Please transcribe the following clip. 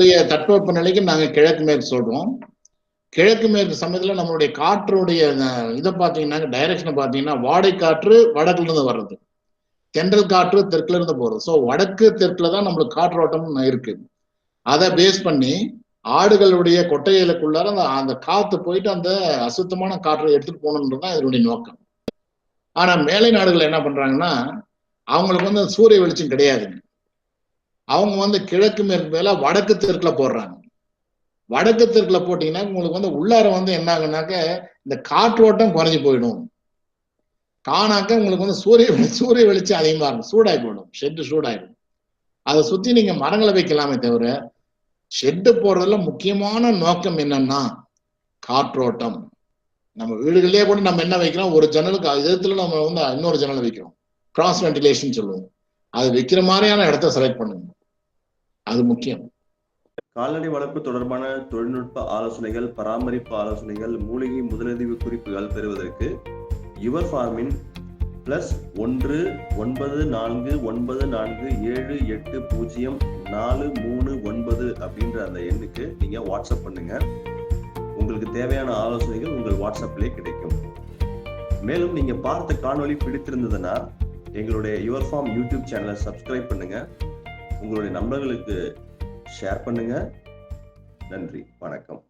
நம்மளுடைய தட்பவெப்ப நிலைக்கு நாங்கள் கிழக்கு மேற்கு சொல்றோம். கிழக்கு மேற்கு சமயத்துல நம்மளுடைய காற்றுடைய இதை பார்த்தீங்கன்னா டைரக்ஷனை பார்த்தீங்கன்னா வாடை காற்று வடக்குல இருந்து வர்றது. தென்றல் காற்று தெற்குல இருந்து போறது. ஸோ வடக்கு தெற்குல தான் நம்மளுக்கு காற்றோட்டம் இருக்கு. அதை பேஸ் பண்ணி ஆடுகளுடைய கொட்டைகளுக்குள்ளார அந்த அந்த காத்து போயிட்டு அந்த அசுத்தமான காற்றை எடுத்துட்டு போகணுன்றது தான் இதனுடைய நோக்கம். ஆனா மேலை நாடுகள் என்ன பண்றாங்கன்னா அவங்களுக்கு வந்து சூரிய வெளிச்சம் கிடையாதுங்க. அவங்க வந்து கிழக்கு மேற்கு மேல வடக்கு தெற்குல போடுறாங்க. வடக்கு தெற்குல போட்டீங்கன்னா உங்களுக்கு வந்து உள்ளார வந்து என்ன ஆகுனாக்க இந்த காற்றோட்டம் குறைஞ்சு போயிடும். காணாக்க உங்களுக்கு வந்து சூரிய சூரிய வெளிச்சம் அதிகமா இருக்கும். சூடாகி போயிடும். ஷெட்டு சூடாயிடும் அதை சுத்தி நீங்க மரங்களை வைக்கலாமே தவிர ஷெட்டு போடுறதுல முக்கியமான நோக்கம் என்னன்னா காற்றோட்டம். நம்ம வீடுகளிலே கூட நம்ம என்ன வைக்கிறோம்? ஒரு ஜன்னலுக்கு எதிர்த்துல நம்ம வந்து இன்னொரு ஜன்னல் வைக்கிறோம். கிராஸ் வென்டிலேஷன் சொல்லுவோம். அது வைக்கிற மாதிரியான இடத்த செலக்ட் பண்ணுங்க. அது முக்கியம். கால்நடை வளர்ப்பு தொடர்பான தொழில்நுட்ப ஆலோசனைகள் பராமரிப்பு ஆலோசனைகள் மூலிகை முதலுதவி குறிப்புகள் பெறுவதற்கு யுவர் ஃபார்மின் பிளஸ் ஒன்று ஒன்பது நான்கு ஒன்பது நான்கு ஏழு எட்டு பூஜ்ஜியம் நாலு மூணு ஒன்பது அப்படின்ற அந்த எண்ணுக்கு நீங்க வாட்ஸ்அப் பண்ணுங்க. உங்களுக்கு தேவையான ஆலோசனைகள் உங்கள் வாட்ஸ்அப்லேயே கிடைக்கும். மேலும் நீங்க பார்த்த காணொலி பிடித்திருந்ததுன்னா எங்களுடைய யுவர் ஃபார்ம் யூடியூப் சேனலை சப்ஸ்கிரைப் பண்ணுங்க. உங்களுடைய நண்பர்களுக்கு ஷேர் பண்ணுங்க. நன்றி வணக்கம்.